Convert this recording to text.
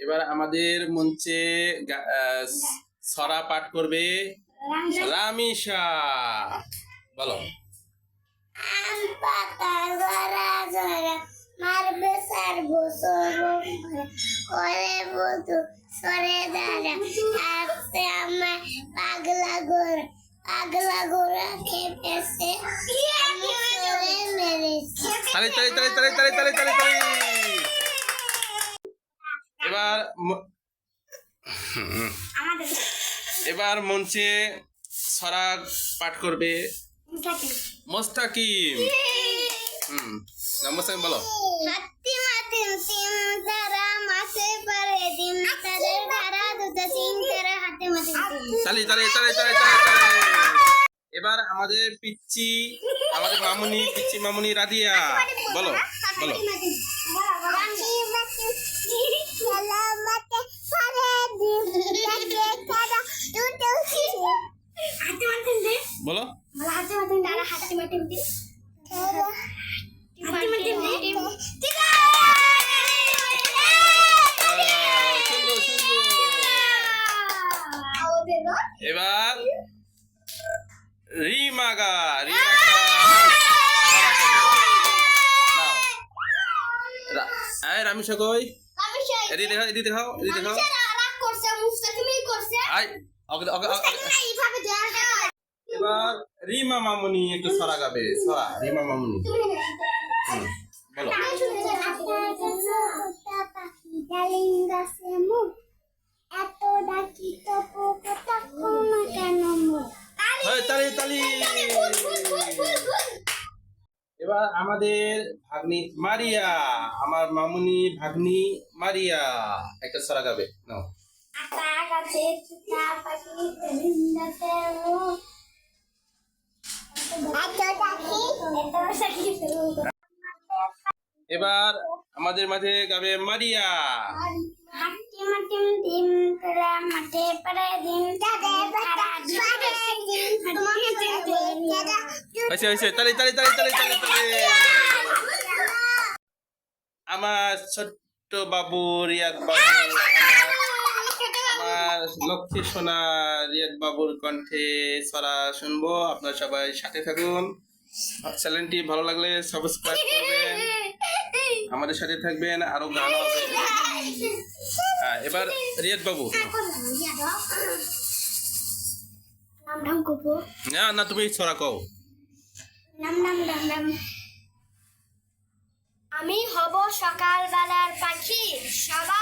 এবার আমাদের মঞ্চে ছড়া পাঠ করবে রামিশা। বলো। আম পাতা গড়া জড়া মারবে সার বসর করে বধু সরে দাঁড়া। আসছে আমার পাগলা গোরা পাগলা গোরা খেপেছে। সরে তালি তালি তালি তালি তালি তালি তালি। এবার এবার মঞ্চে সরাগ পাঠ করবে। মোস্তাকিম। হুম মোস্তাকিম বলো। হাতি এবার আমাদের পিচ্ছি আমাদের মামুনি পিচ্ছি মামুনি রাধিয়া। বলো বলো তারা হাতি মাটি মাটি হাতি মাটি মাটি এবার রিমাগা রিমাগা। রামেশ কই? এদি দেখো এদি দেখো এদি দেখো এবার রিমা মামুনি একটু সরা গাবে, সরা, রিমা মামুনি। বলো। তালি তালি। এবার আমাদের ভাগ্নি মারিয়া, আমার মামুনি ভাগ্নি মারিয়া, একটা সরা গাবে, নাও। আতা এবার আমাদের মাঝে গাবে মারিয়া। তালে তালে তালে তালে তালে তালে। আমার ছোট্ট বাবুর রিয়াদ বাবু লক্ষ্মী সোনা রিয়াদ বাবুর কণ্ঠে সরা শুনব। আপনারা সবাই সাথে থাকুন। চ্যানেলটি ভালো লাগলে সাবস্ক্রাইব করবেন। আমাদের সাথে থাকবেন আরও গান হবে। হ্যাঁ, এবার রিয়াদ বাবু। না না তুমি ছড়া কও। আমি হব সকালবেলার পাখি সবার